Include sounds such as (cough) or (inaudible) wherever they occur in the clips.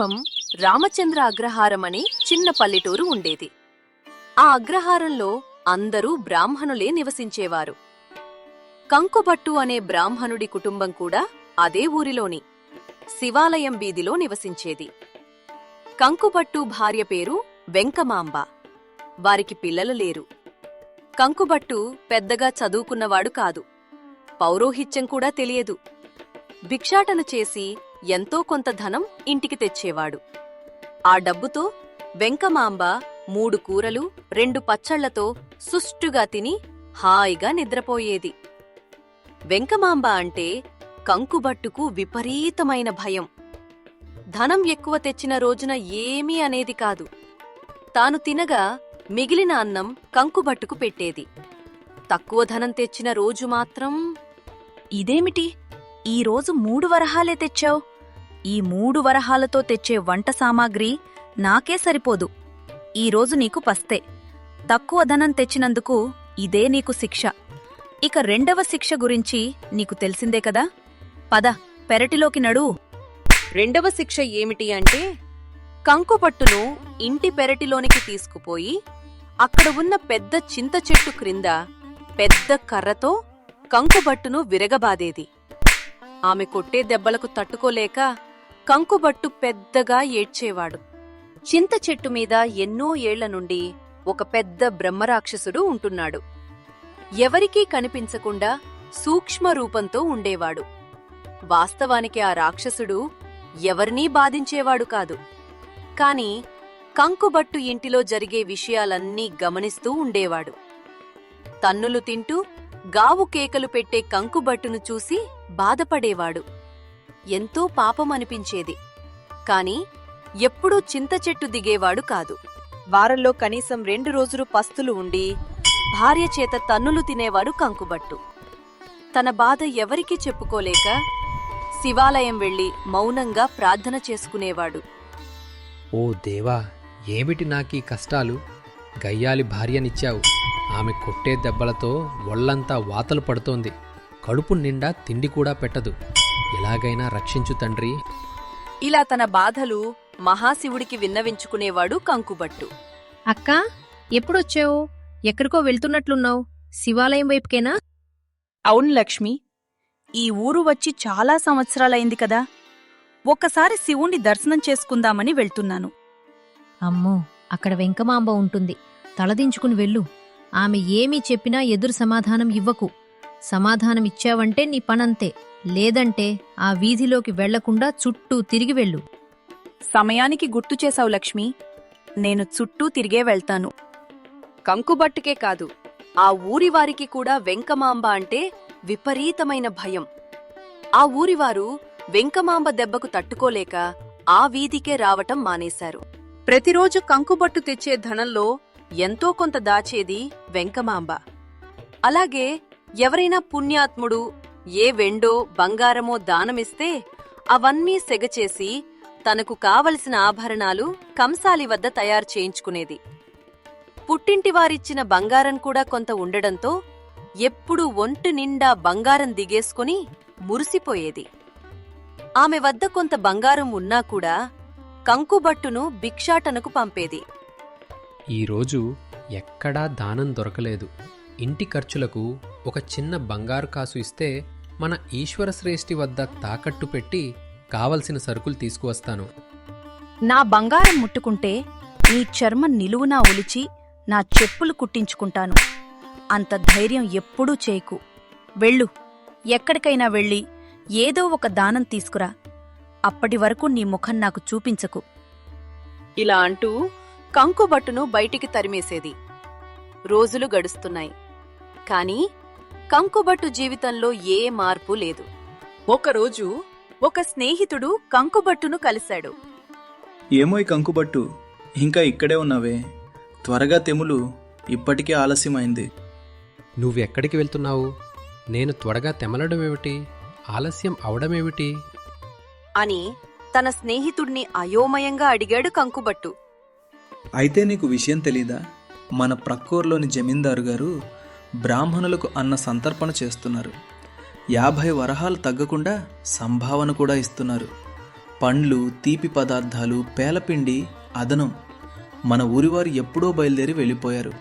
పూర్వం రామచంద్ర అగ్రహారం అనే చిన్న పల్లెటూరు ఉండేది. ఆ అగ్రహారంలో అందరూ బ్రాహ్మణులే నివసించేవారు. కంకుబట్టు అనే బ్రాహ్మణుడి కుటుంబం కూడా అదే ఊరిలోని శివాలయం బీదిలో నివసించేది. కంకుబట్టు భార్య పేరు వెంకమాంబ. వారికి పిల్లలు లేరు. కంకుబట్టు పెద్దగా చదువుకున్నవాడు కాదు. పౌరోహిత్యం కూడా తెలియదు. భిక్షాటన చేసి ఎంతో కొంత ధనం ఇంటికి తెచ్చేవాడు. ఆ డబ్బుతో వెంకమాంబ మూడు కూరలు రెండు పచ్చళ్ళతో సుష్టుగా తిని హాయిగా నిద్రపోయేది. వెంకమాంబ అంటే కంకుబట్టుకు విపరీతమైన భయం. ధనం ఎక్కువ తెచ్చిన రోజున ఏమీ అనేది కాదు. తాను తినగా మిగిలిన అన్నం కంకుబట్టుకు పెట్టేది. తక్కువ ధనం తెచ్చిన రోజు మాత్రం ఇదేమిటి? ఈ రోజు మూడు వరహాలే తెచ్చావు? ఈ మూడు వరహాలతో తెచ్చే వంట సామాగ్రి నాకే సరిపోదు. ఈరోజు నీకు పస్తే. తక్కువ ధనం తెచ్చినందుకు ఇదే నీకు శిక్ష. ఇక రెండవ శిక్ష గురించి నీకు తెలిసిందే కదా? పద పెరటిలోకి నడు. రెండవ శిక్ష ఏమిటి అంటే కంకుపట్టును ఇంటి పెరటిలోనికి తీసుకుపోయి అక్కడ ఉన్న పెద్ద చింత చెట్టు క్రింద పెద్ద కర్రతో కంకుబట్టును విరగబాదేది. ఆమె కొట్టే దెబ్బలకు తట్టుకోలేక కంకుబట్టు పెద్దగా ఏడ్చేవాడు. చింత చెట్టు మీద ఎన్నో ఏళ్ళ నుండి ఒక పెద్ద బ్రహ్మరాక్షసుడు ఉంటున్నాడు. ఎవరికీ కనిపించకుండా సూక్ష్మ రూపంతో ఉండేవాడు. వాస్తవానికి ఆ రాక్షసుడు ఎవరినీ బాధించేవాడు కాదు. కాని కంకుబట్టు ఇంటిలో జరిగే విషయాలన్నీ గమనిస్తూ ఉండేవాడు. తన్నులు తింటూ గావు కేకలు పెట్టే కంకుబట్టును చూసి బాధపడేవాడు. ఎంతో పాపమనిపించేది. కాని ఎప్పుడూ చింత చెట్టు దిగేవాడు కాదు. వారంలో కనీసం రెండు రోజులు పస్తులు ఉండి భార్య చేత తన్నులు తినేవాడు కంకుబట్టు. తన బాధ ఎవరికీ చెప్పుకోలేక శివాలయం వెళ్ళి మౌనంగా ప్రార్థన చేసుకునేవాడు. ఓ దేవా ఏమిటి నాకీ కష్టాలు? గయ్యాలి భార్యనిచ్చావు. ఆమె కొట్టే దెబ్బలతో ఒళ్ళంతా వాతలు పడుతోంది. కడుపు నిండా తిండి కూడా పెట్టదు. ఎలాగైనా రక్షించు తండ్రి. ఇలా తన బాధలు మహాశివుడికి విన్నవించుకునేవాడు కంకుబట్టు. అక్కా ఎప్పుడొచ్చావు? ఎక్కడికో వెళ్తున్నట్లున్నావు? శివాలయం వైపుకేనా? అవును లక్ష్మి. ఈ ఊరు వచ్చి చాలా సంవత్సరాలైంది కదా. ఒక్కసారి శివుణ్ణి దర్శనం చేసుకుందామని వెళ్తున్నాను. అమ్మో అక్కడ వెంకమాంబ ఉంటుంది. తలదించుకుని వెళ్ళు. ఆమె ఏమీ చెప్పినా ఎదురు సమాధానం ఇవ్వకు. సమాధానం ఇచ్చావంటే నీ పనంతే. లేదంటే ఆ వీధిలోకి వెళ్ళకుండా చుట్టూ తిరిగి వెళ్ళు. సమయానికి గుర్తు చేశావు లక్ష్మి. నేను చుట్టూ తిరిగే వెళ్తాను. కంకుబట్టుకే కాదు ఆ ఊరివారికి కూడా వెంకమాంబ అంటే విపరీతమైన భయం. ఆ ఊరివారు వెంకమాంబ దెబ్బకు తట్టుకోలేక ఆ వీధికే రావటం మానేశారు. ప్రతిరోజు కంకుబట్టు తెచ్చే ధనంలో ఎంతో కొంత దాచేది వెంకమాంబ. అలాగే ఎవరైనా పుణ్యాత్ముడు ఏ వెండో బంగారమో దానమిస్తే అవన్నీ సెగచేసి తనకు కావలసిన ఆభరణాలు కంసాలి వద్ద తయారు చేయించుకునేది. పుట్టింటివారిచ్చిన బంగారం కూడా కొంత ఉండడంతో ఎప్పుడూ ఒంటి నిండా బంగారం దిగేసుకుని మురిసిపోయేది. ఆమె వద్ద కొంత బంగారం ఉన్నా కూడా కంకుబట్టును భిక్షాటనకు పంపేది. ఈరోజు ఎక్కడా దానం దొరకలేదు. ఇంటి ఖర్చులకు ఒక చిన్న బంగారు కాసు ఇస్తే మన ఈశ్వర శ్రేష్ఠి వద్ద తాకట్టు పెట్టి కావలసిన సరుకులు తీసుకువస్తాను. నా బంగారం ముట్టుకుంటే నీ చర్మం నిలువునా ఒలిచి నా చెప్పులు కుట్టించుకుంటాను. అంత ధైర్యం ఎప్పుడూ చేయకు. వెళ్ళు. ఎక్కడికైనా వెళ్ళి ఏదో ఒక దానం తీసుకురా. అప్పటి వరకు నీ ముఖం నాకు చూపించకు. ఇలా అంటూ కంకుబట్టును బయటికి తరిమేసేది. రోజులు గడుస్తున్నాయి. కాని కంకుబట్టు జీవితంలో ఏ మార్పు లేదు. ఒకరోజు ఒక స్నేహితుడు కంకుబట్టును కలిశాడు. ఏమోయ్ కంకుబట్టు ఇంకా ఇక్కడే ఉన్నావే. త్వరగా తెములు ఇప్పటికే ఆలస్యమైంది. నువ్వెక్కడికి వెళ్తున్నావు? నేను త్వరగా తెమలడమేమిటి? ఆలస్యం అవడమేమిటి? అని తన స్నేహితుడిని అయోమయంగా అడిగాడు కంకుబట్టు. అయితే నీకు విషయం తెలీదా? మన ప్రక్కూర్లోని జమీందారు గారు బ్రాహ్మణులకు అన్న సంతర్పణ చేస్తున్నారు. యాభై వరహాలు తగ్గకుండా సంభావన కూడా ఇస్తున్నారు. పండ్లు తీపి పదార్థాలు పేలపిండి అదనం. మన ఊరివారు ఎప్పుడో బయలుదేరి వెళ్ళిపోయారు.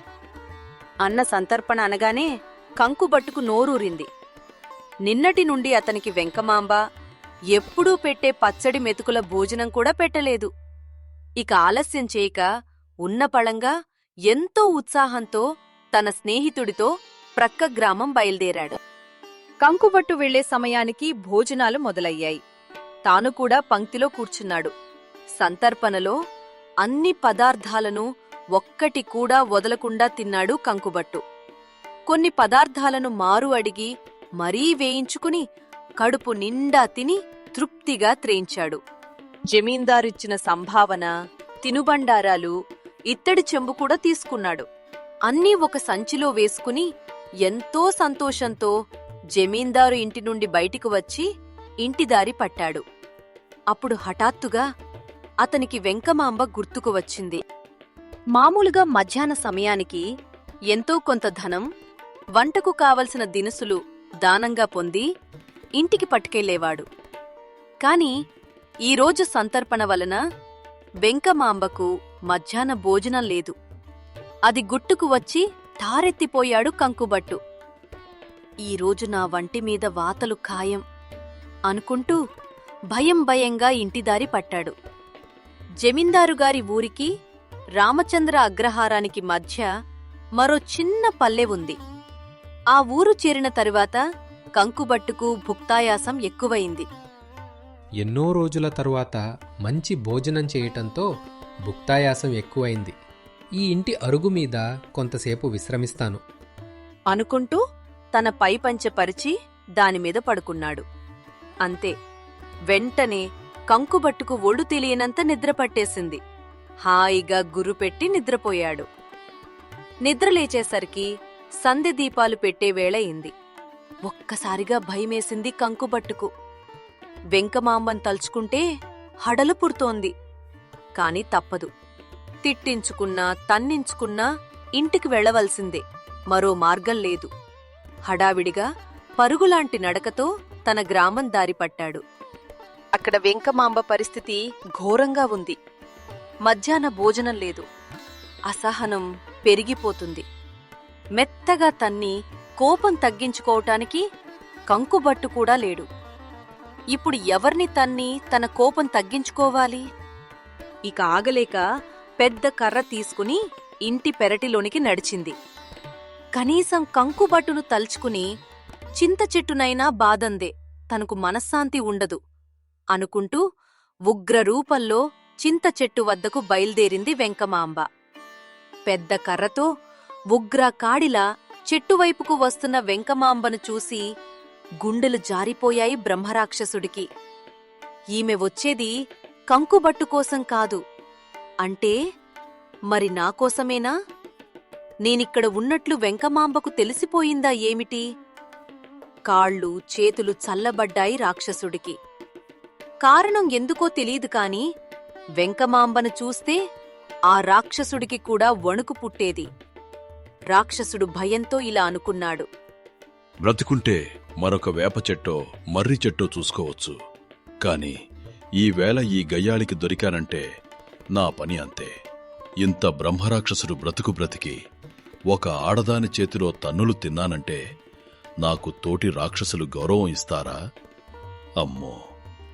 అన్న సంతర్పణ అనగానే కంకుబట్టుకు నోరూరింది. నిన్నటి నుండి అతనికి వెంకమాంబ ఎప్పుడూ పెట్టే పచ్చడి మెతుకుల భోజనం కూడా పెట్టలేదు. ఇక ఆలస్యం చేయక ఉన్న పళంగా ఎంతో ఉత్సాహంతో తన స్నేహితుడితో ప్రక్క గ్రామం బయలుదేరాడు. కంకుబట్టు వెళ్ళే సమయానికి భోజనాలు మొదలయ్యాయి. తాను కూడా పంక్తిలో కూర్చున్నాడు. సంతర్పణలో అన్ని పదార్థాలను ఒక్కటి కూడా వదలకుండా తిన్నాడు కంకుబట్టు కొన్ని పదార్థాలను మారు అడిగి మరీ వేయించుకుని కడుపు నిండా తిని తృప్తిగా త్రేయించాడు. జమీందారిచ్చిన సంభావన తినుబండారాలు ఇత్తడి చెంబు కూడా తీసుకున్నాడు. అన్నీ ఒక సంచిలో వేసుకుని ఎంతో సంతోషంతో జమీందారు ఇంటి నుండి బయటికి వచ్చి ఇంటిదారి పట్టాడు. అప్పుడు హఠాత్తుగా అతనికి వెంకమాంబ గుర్తుకు వచ్చింది. మామూలుగా మధ్యాహ్న సమయానికి ఎంతో కొంత ధనం వంటకు కావలసిన దినుసులు దానంగా పొంది ఇంటికి పట్టుకెళ్ళేవాడు కాని ఈరోజు సంతర్పణ వలన వెంకమాంబకు మధ్యాహ్న భోజనం లేదు. అది గుట్టుకు వచ్చి తారెత్తిపోయాడు కంకుబట్టు. ఈరోజు నా వంటి మీద వాతలు ఖాయం అనుకుంటూ భయం భయంగా ఇంటిదారి పట్టాడు. జమీందారుగారి ఊరికి రామచంద్ర అగ్రహారానికి మధ్య మరో చిన్న పల్లె ఉంది. ఆ ఊరు చేరిన తరువాత కంకుబట్టుకు భుక్తాయాసం ఎక్కువయింది ఎన్నో రోజుల తరువాత మంచి భోజనం చేయటంతో భుక్తాయాసం ఎక్కువైంది. ఈ ఇంటి అరుగు మీద కొంతసేపు విశ్రమిస్తాను. అనుకుంటూ తన పైపంచె పరిచి దానిమీద పడుకున్నాడు. అంతే. వెంటనే కంకుబట్టుకు ఒళ్ళు తెలియనంత నిద్ర పట్టేసింది. హాయిగా గుర్రుపెట్టి నిద్రపోయాడు. నిద్ర లేచేసరికి దీపాలు పెట్టే వేళయింది ఒక్కసారిగా భయమేసింది కంకుబట్టుకు. వెంకమాంబన్ తలుచుకుంటే హడలు పుడుతోంది. కాని తప్పదు. తిట్టించుకున్నా తన్నించుకున్నా ఇంటికి వెళ్ళవలసిందే. మరో మార్గం లేదు. హడావిడిగా పరుగులాంటి నడకతో తన గ్రామం దారి పట్టాడు. అక్కడ వెంకమాంబ పరిస్థితి ఘోరంగా ఉంది. మధ్యాహ్న భోజనం లేదు. అసహనం పెరిగిపోతుంది. మెత్తగా తన్ని కోపం తగ్గించుకోవటానికి కంకుబట్టు కూడా లేడు. ఇప్పుడు ఎవర్ని తన్ని తన కోపం తగ్గించుకోవాలి? ఇక ఆగలేక పెద్ద కర్ర తీసుకుని ఇంటి పెరటిలోనికి నడిచింది. కనీసం కంకుబట్టును తలుచుకుని చింత చెట్టునైనా బాదందే తనకు మనశ్శాంతి ఉండదు అనుకుంటూ ఉగ్ర రూపంలో చింత చెట్టు వద్దకు బయల్దేరింది వెంకమాంబ. పెద్ద కర్రతో ఉగ్ర కాడిలా చెట్టువైపుకు వస్తున్న వెంకమాంబను చూసి గుండెలు జారిపోయాయి బ్రహ్మరాక్షసుడికి. ఈమె వచ్చేది కంకుబట్టు కోసం కాదు అంటే మరి నాకోసమేనా నేనిక్కడ ఉన్నట్లు వెంకమాంబకు తెలిసిపోయిందా ఏమిటి? కాళ్ళు చేతులు చల్లబడ్డాయి రాక్షసుడికి. కారణం ఎందుకో తెలియదు కాని వెంకమాంబను చూస్తే ఆ రాక్షసుడికి కూడా వణుకు పుట్టేది. రాక్షసుడు భయంతో ఇలా అనుకున్నాడు. బ్రతుకుంటే మరొక వేప చెట్టో మర్రి చెట్టో చూసుకోవచ్చు. కాని ఈవేళ ఈ గయ్యాళికి దొరికానంటే నా పని అంతే. ఇంత బ్రహ్మరాక్షసుడు బ్రతుకు బ్రతికి ఒక ఆడదాని చేతిలో తన్నులు తిన్నానంటే నాకు తోటి రాక్షసులు గౌరవం ఇస్తారా? అమ్మో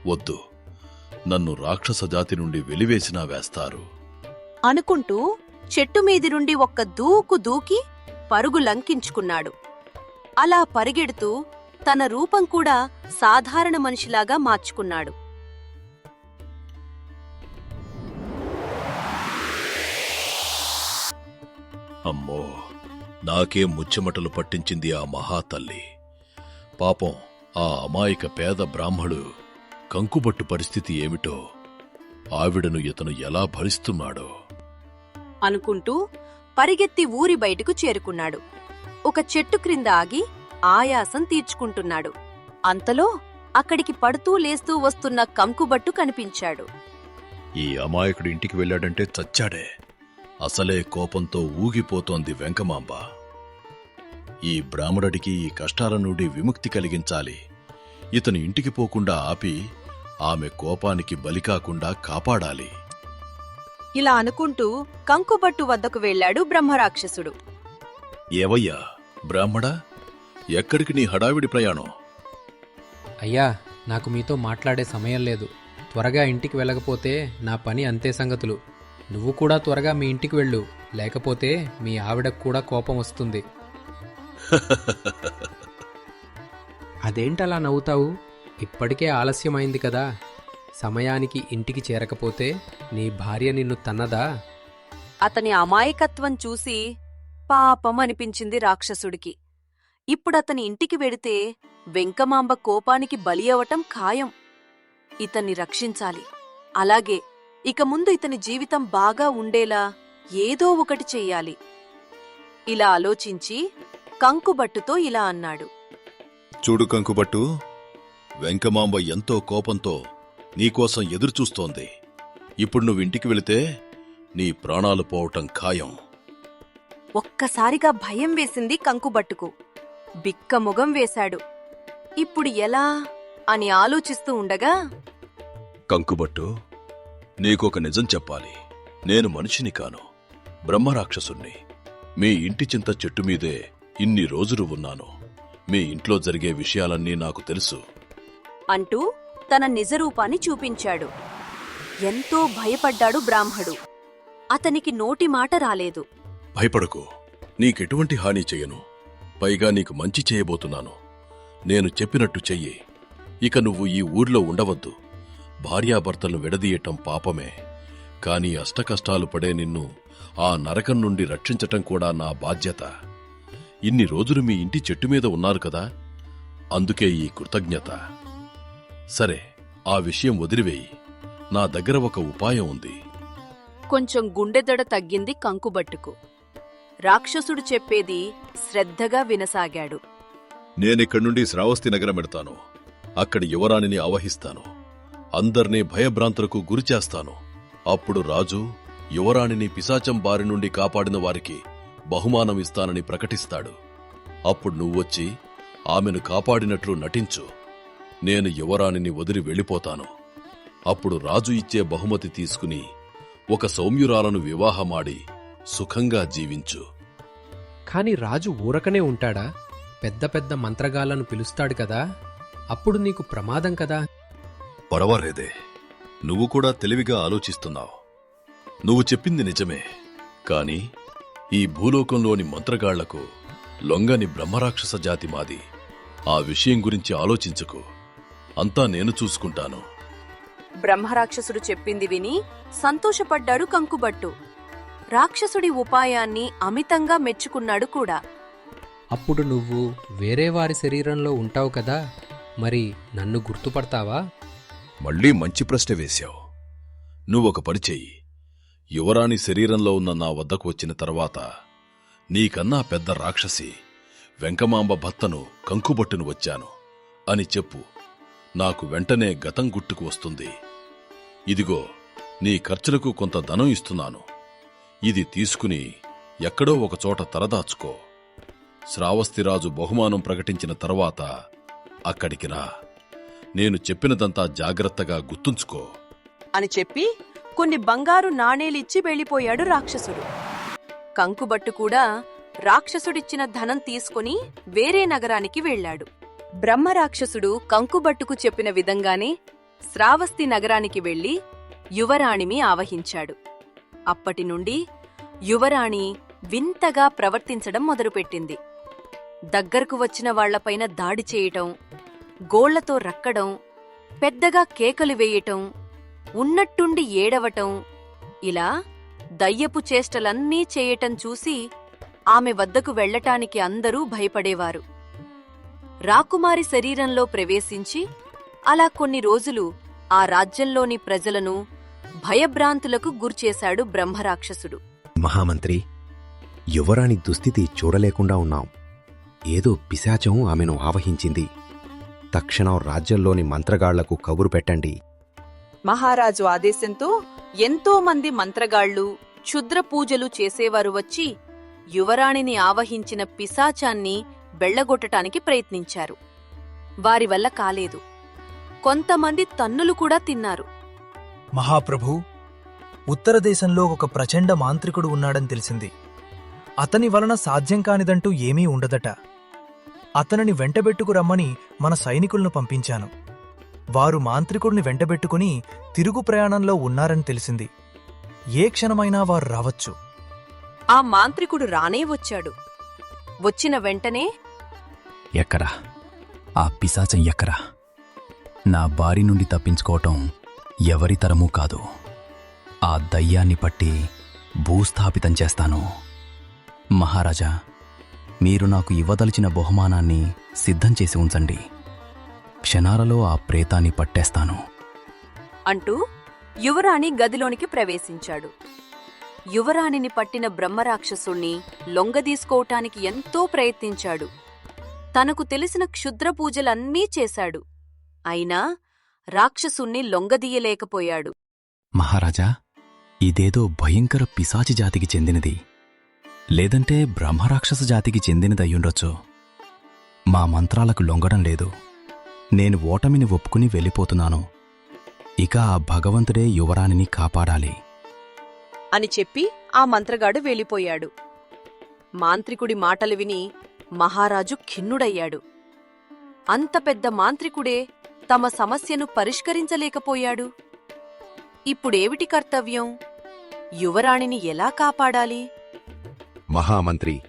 వద్దు. నన్ను రాక్షస జాతి నుండి వెలివేసినా వేస్తారు. అనుకుంటూ చెట్టు మీది నుండి ఒక్క దూకు దూకి పరుగు లంకించుకున్నాడు. అలా పరిగెడుతూ తన రూపం కూడా సాధారణ మనిషిలాగా మార్చుకున్నాడు. అమ్మో నాకే ముచ్చెమటలు పట్టించింది ఆ మహాతల్లి. పాపం ఆ అమాయక పేద బ్రాహ్మడు కంకుబట్టు పరిస్థితి ఏమిటో ఆవిడను ఇతను ఎలా భరిస్తున్నాడో. అనుకుంటూ పరిగెత్తి ఊరి బయటకు చేరుకున్నాడు. ఒక చెట్టు క్రింద ఆగి ఆయాసం తీర్చుకుంటున్నాడు. అంతలో అక్కడికి పడుతూ లేస్తూ వస్తున్న కంకుబట్టు కనిపించాడు. ఈ అమాయకుడు ఇంటికి వెళ్ళాడంటే చచ్చాడే. అసలే కోపంతో ఊగిపోతోంది వెంకమాంబ. ఈ బ్రాహ్మణుడికి ఈ కష్టాల నుండి విముక్తి కలిగించాలి. ఇతను ఇంటికి పోకుండా ఆపి ఆమె కోపానికి బలి కాకుండా కాపాడాలి. ఇలా అనుకుంటూ కంకుబట్టు వద్దకు వెళ్ళాడు బ్రహ్మరాక్షసుడు. ఏవయ్యా బ్రాహ్మడా ఎక్కడికి నీ హడావిడి ప్రయాణం? అయ్యా నాకు మీతో మాట్లాడే సమయం లేదు. త్వరగా ఇంటికి వెళ్ళకపోతే నా పని అంతే సంగతులు. నువ్వు కూడా త్వరగా మీ ఇంటికి వెళ్ళు. లేకపోతే మీ ఆవిడకు కూడా కోపం వస్తుంది. (laughs) అదేంటలా నవ్వుతావు? ఇప్పటికే ఆలస్యమైంది కదా. సమయానికి ఇంటికి చేరకపోతే నీ భార్య నిన్ను తన్నదా? అతని అమాయకత్వం చూసి పాపం అనిపించింది రాక్షసుడికి. ఇప్పుడతని ఇంటికి వెడితే వెంకమాంబ కోపానికి బలి అవటం ఖాయం. ఇతన్ని రక్షించాలి. అలాగే ఇక ముందు ఇతని జీవితం బాగా ఉండేలా ఏదో ఒకటి చెయ్యాలి. ఇలా ఆలోచించి కంకుబట్టుతో ఇలా అన్నాడు. చూడు కంకుబట్టు వెంకమాంబ ఎంతో కోపంతో నీకోసం ఎదురుచూస్తోంది. ఇప్పుడు నువ్వు ఇంటికి వెళితే నీ ప్రాణాలు పోవటం ఖాయం. ఒక్కసారిగా భయం వేసింది కంకుబట్టుకు. బిక్కముగం వేశాడు. ఇప్పుడు ఎలా అని ఆలోచిస్తూ ఉండగా కంకుబట్టు నీకొక నిజం చెప్పాలి. నేను మనిషిని కాను. బ్రహ్మరాక్షసుణ్ణి. మీ ఇంటి చింత చెట్టు మీదే ఇన్ని రోజులు ఉన్నాను. మీ ఇంట్లో జరిగే విషయాలన్నీ నాకు తెలుసు. అంటూ తన నిజరూపాన్ని చూపించాడు. ఎంతో భయపడ్డాడు బ్రాహ్మడు. అతనికి నోటి మాట రాలేదు. భయపడకు. నీకెటువంటి హాని చెయ్యను పైగా నీకు మంచి చేయబోతున్నాను. నేను చెప్పినట్టు చెయ్యి. ఇక నువ్వు ఈ ఊర్లో ఉండవద్దు. భార్యాభర్తలను విడదీయటం పాపమే. కాని అష్టకష్టాలు పడే నిన్ను ఆ నరకం నుండి రక్షించటం కూడా నా బాధ్యత. ఇన్ని రోజులు మీ ఇంటి చెట్టు మీద ఉన్నారు కదా? అందుకే ఈ కృతజ్ఞత. సరే ఆ విషయం వదిలివేయి. నా దగ్గర ఒక ఉపాయం ఉంది. కొంచెం గుండెదడ తగ్గింది కంకుబట్టుకు రాక్షసుడు చెప్పేది శ్రద్ధగా వినసాగాడు. నేనిక్కడి నుండి శ్రావస్తి నగరం పెడతాను అక్కడి యువరాణిని ఆవహిస్తాను. అందర్నీ భయభ్రాంతులకు గురిచేస్తాను అప్పుడు రాజు యువరాణిని పిశాచం బారి నుండి కాపాడిన వారికి బహుమానం ఇస్తానని ప్రకటిస్తాడు. అప్పుడు నువ్వొచ్చి ఆమెను కాపాడినట్లు నటించు. నేను యువరాణిని వదిలి వెళ్ళిపోతాను. అప్పుడు రాజు ఇచ్చే బహుమతి తీసుకుని ఒక సౌమ్యురాలను వివాహమాడి సుఖంగా జీవించు. కాని రాజు ఊరకనే ఉంటాడా? పెద్ద పెద్ద మంత్రగాళ్ళను పిలుస్తాడు కదా? అప్పుడు నీకు ప్రమాదం కదా? పర్వాలేదే నువ్వు కూడా తెలివిగా ఆలోచిస్తున్నావు. నువ్వు చెప్పింది నిజమే. కాని ఈ భూలోకంలోని మంత్రగాళ్ళకు లొంగని బ్రహ్మరాక్షస జాతి మాది. ఆ విషయం గురించి ఆలోచించుకు. అంతా నేను చూసుకుంటాను. బ్రహ్మరాక్షసుడు చెప్పింది విని సంతోషపడ్డాడు కంకుబట్టు. రాక్షసుడి ఉపాయాన్ని అమితంగా మెచ్చుకున్నాడు కూడా. అప్పుడు నువ్వు వేరే వారి శరీరంలో ఉంటావు కదా మరి నన్ను గుర్తుపడతావా? మళ్ళీ మంచి ప్రశ్న వేశావు. నువ్వొక పనిచేయి యువరాణి శరీరంలో ఉన్న నా వద్దకు వచ్చిన తర్వాత నీకన్నా పెద్ద రాక్షసి వెంకమాంబ భర్తను కంకుబట్టును వచ్చాను. అని చెప్పు. నాకు వెంటనే గతం గుట్టుకు వస్తుంది. ఇదిగో నీ ఖర్చులకు కొంత ధనం ఇస్తున్నాను. ఇది తీసుకుని ఎక్కడో ఒకచోట తరదాచుకో శ్రావస్తిరాజు బహుమానం ప్రకటించిన తర్వాత అక్కడికి రా. నేను చెప్పినదంతా జాగ్రత్తగా గుర్తుంచుకో. అని చెప్పి కొన్ని బంగారు నాణేలిచ్చి వెళ్ళిపోయాడు రాక్షసుడు. కంకుబట్టు కూడా రాక్షసుడిచ్చిన ధనం తీసుకుని వేరే నగరానికి వెళ్ళాడు. బ్రహ్మరాక్షసుడు కంకుబట్టుకు చెప్పిన విధంగానే శ్రావస్తి నగరానికి వెళ్ళి యువరాణిని ఆవహించాడు. అప్పటి నుండి యువరాణి వింతగా ప్రవర్తించడం మొదలుపెట్టింది. దగ్గరకు వచ్చిన వాళ్ళపైన దాడి చేయటం గోళ్ళతో రక్కడం పెద్దగా కేకలు వేయటం ఉన్నట్టుండి ఏడవటం ఇలా దయ్యపు చేష్టలన్నీ చేయటం చూసి ఆమె వద్దకు వెళ్ళటానికి అందరూ భయపడేవారు. రాకుమారి శరీరంలో ప్రవేశించి అలా కొన్ని రోజులు ఆ రాజ్యంలోని ప్రజలను భయభ్రాంతులకు గుర్చేశాడు బ్రహ్మరాక్షసుడు. మహామంత్రి యువరాణి దుస్థితి చూడలేకుండా ఉన్నాం. ఏదో పిశాచం ఆమెను ఆవహించింది. తక్షణం రాజ్యంలోని మంత్రగాళ్ళకు కబురు పెట్టండి. మహారాజు ఆదేశంతో ఎంతో మంది మంత్రగాళ్ళు క్షుద్ర పూజలు చేసేవారు వచ్చి యువరాణిని ఆవహించిన పిశాచాన్ని బెళ్ళగొట్టటానికి ప్రయత్నించారు. వారి వల్ల కాలేదు. కొంతమంది తన్నులు కూడా తిన్నారు. మహాప్రభు ఉత్తర దేశంలో ఒక ప్రచండ మాంత్రికుడు ఉన్నాడని తెలిసింది. అతని వలన సాధ్యం కానిదంటూ ఏమీ ఉండదట. అతనిని వెంటబెట్టుకు రమ్మని మన సైనికులను పంపించాను. వారు మాంత్రికుడిని వెంటబెట్టుకుని తిరుగు ప్రయాణంలో ఉన్నారని తెలిసింది. ఏ క్షణమైనా వారు రావచ్చు. ఆ మాంత్రికుడు రానే వచ్చాడు. వచ్చిన వెంటనే ఎక్కరా? ఆ పిశాచం ఎక్కరా? నా బారి నుండి తప్పించుకోవటం ఎవరి తరమూ కాదు. ఆ దయ్యాన్ని పట్టి భూస్థాపితం చేస్తాను. మహారాజా మీరు నాకు ఇవ్వదలిచిన బహుమానాన్ని సిద్ధం చేసి ఉంచండి. క్షణాలలో ఆ ప్రేతాన్ని పట్టేస్తాను. అంటూ యువరాణి గదిలోనికి ప్రవేశించాడు. యువరాణిని పట్టిన బ్రహ్మరాక్షసుణ్ణి లొంగదీసుకోవటానికి ఎంతో ప్రయత్నించాడు. తనకు తెలిసిన క్షుద్ర పూజలన్నీ చేశాడు. అయినా రాక్షసుణ్ణి లొంగదీయలేకపోయాడు. మహారాజా ఇదేదో భయంకర పిశాచి జాతికి చెందినది. లేదంటే బ్రహ్మరాక్షస జాతికి చెందినదయ్యుండొచ్చు. మా మంత్రాలకు లొంగడం లేదు. నేను ఓటమిని ఒప్పుకుని వెళ్ళిపోతున్నాను. ఇక ఆ భగవంతుడే యువరాణిని కాపాడాలి. అని చెప్పి ఆ మంత్రగాడు వెళ్ళిపోయాడు. మాంత్రికుడి మాటలు విని మహారాజు ఖిన్నుడయ్యాడు. అంత పెద్ద మాంత్రికుడే తమ సమస్యను పరిష్కరించలేకపోయాడు. ఇప్పుడేవిటి కర్తవ్యం? యువరాణిని ఎలా కాపాడాలి? మహామంత్రి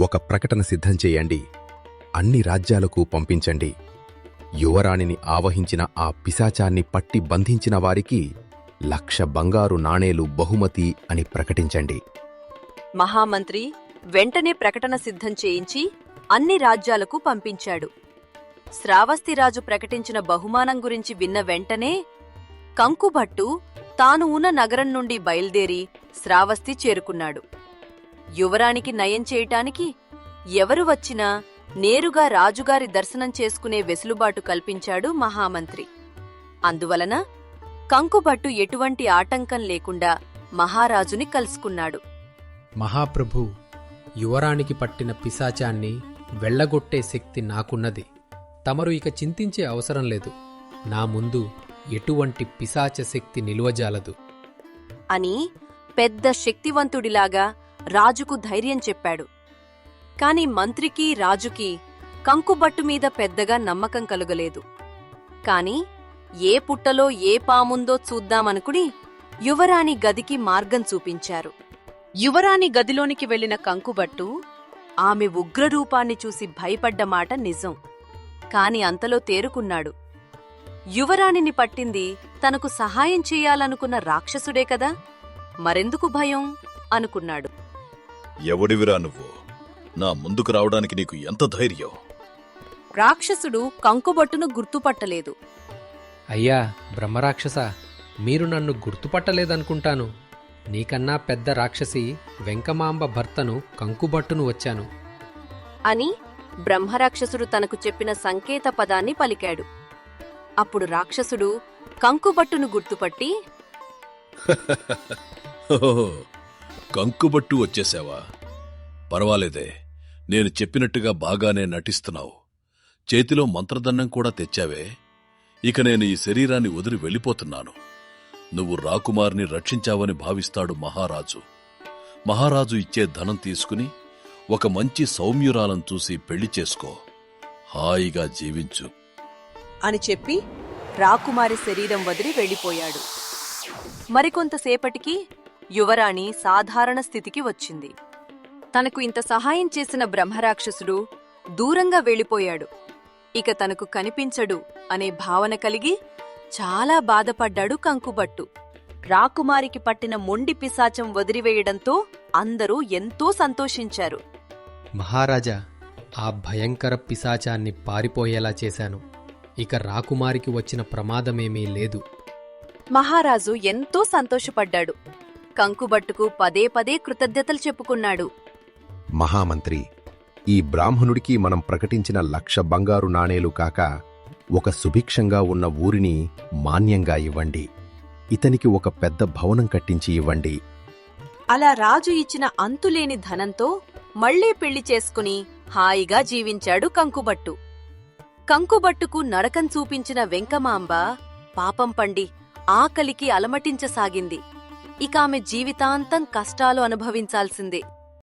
ఒక ప్రకటన సిద్ధం చేయండి. అన్ని రాజ్యాలకు పంపించండి. యువరాణిని ఆవహించిన ఆ పిశాచాన్ని పట్టి బంధించిన వారికి లక్ష బంగారు నాణేలు బహుమతి అని ప్రకటించండి. మహామంత్రి వెంటనే ప్రకటన సిద్ధం చేయించి అన్ని రాజ్యాలకు పంపించాడు. శ్రావస్తిరాజు ప్రకటించిన బహుమానం గురించి విన్న వెంటనే కంకుభట్టు తాను ఉన్న నగరం నుండి బయల్దేరి శ్రావస్తి చేరుకున్నాడు. యువరానికి నయం చేయటానికి ఎవరు వచ్చినా నేరుగా రాజుగారి దర్శనం చేసుకునే వెసులుబాటు కల్పించాడు మహామంత్రి. అందువలన కంకుభట్టు ఎటువంటి ఆటంకం లేకుండా మహారాజుని కలుసుకున్నాడు. మహాప్రభు యువరానికి పట్టిన పిశాచాన్ని వెళ్ళగొట్టే శక్తి నాకున్నది. తమరు ఇక చింతించే అవసరం లేదు. నా ముందు ఎటువంటి పిశాచ శక్తి నిలువజాలదు. అని పెద్ద శక్తివంతుడిలాగా రాజుకు ధైర్యం చెప్పాడు. కాని మంత్రికి రాజుకి కంకుబట్టు మీద పెద్దగా నమ్మకం కలుగలేదు. కాని ఏ పుట్టలో ఏ పాముందో చూద్దామనుకుని యువరాణి గదికి మార్గం చూపించారు. యువరాణి గదిలోనికి వెళ్ళిన కంకుబట్టు ఆమె ఉగ్రరూపాన్ని చూసి భయపడ్డ మాట నిజం. కాని అంతలో తేరుకున్నాడు. యువరాణిని పట్టింది తనకు సహాయం చేయాలనుకున్న రాక్షసుడే కదా? మరెందుకు భయం? అనుకున్నాడు. ఎవడివిరా నువ్వు? నా ముందుకు రావడానికి నీకు ఎంత ధైర్యం? రాక్షసుడు కంకుబట్టును గుర్తుపట్టలేదు. అయ్యా బ్రహ్మరాక్షస మీరు నన్ను గుర్తుపట్టలేదనుకుంటాను. నీకన్నా పెద్ద రాక్షసి వెంకమాంబ భర్తను కంకుబట్టును వచ్చాను. అని బ్రహ్మరాక్షసుడు తనకు చెప్పిన సంకేత పదాన్ని పలికాడు. అప్పుడు రాక్షసుడు కంకుబట్టును గుర్తుపట్టి (laughs) ఓహో, కంకుబట్టు వచ్చేసావా? పర్వాలేదే. నేను చెప్పినట్టుగా బాగానే నటిస్తున్నావు. చేతిలో మంత్రదండం కూడా తెచ్చావే. ఇక నేను ఈ శరీరాన్ని వదిలి వెళ్ళిపోతున్నాను. నువ్వు రాకుమార్ని రక్షించావని భావిస్తాడు మహారాజు. మహారాజు ఇచ్చే ధనం తీసుకుని ఒక మంచి సౌమ్యురాలను చూసి పెళ్ళి చేసుకో. హాయిగా జీవించు. అని చెప్పి రాకుమారి శరీరం వదిలి వెళ్ళిపోయాడు. మరికొంతసేపటికి యువరాణి సాధారణ స్థితికి వచ్చింది. తనకు ఇంత సహాయం చేసిన బ్రహ్మరాక్షసుడు దూరంగా వెళ్ళిపోయాడు. ఇక తనకు కనిపించడు అనే భావన కలిగి చాలా బాధపడ్డాడు కంకుబట్టు. రాకుమారికి పట్టిన మొండి పిశాచం వదిలివేయడంతో అందరూ ఎంతో సంతోషించారు. మహారాజా ఆ భయంకర పిశాచాన్ని పారిపోయేలా చేశాను. ఇక రాకుమారికి వచ్చిన ప్రమాదమేమీ లేదు. మహారాజు ఎంతో సంతోషపడ్డాడు. కంకుబట్టుకు పదే పదే కృతజ్ఞతలు చెప్పుకున్నాడు. మహామంత్రి ఈ బ్రాహ్మణుడికి మనం ప్రకటించిన లక్ష బంగారు నాణేలు కాక ఒక సుభిక్షంగా ఉన్న ఊరిని మాన్యంగా ఇవ్వండి. ఇతనికి ఒక పెద్ద భవనం కట్టించి ఇవ్వండి. అలా రాజు ఇచ్చిన అంతులేని ధనంతో మళ్ళీ పెళ్ళి చేసుకుని హాయిగా జీవించాడు కంకుబట్టు. కంకుబట్టుకు నరకం చూపించిన వెంకమాంబ పాపం పండి ఆకలికి అలమటించసాగింది. ఇక ఆమె జీవితాంతం కష్టాలు అనుభవించాల్సిందే.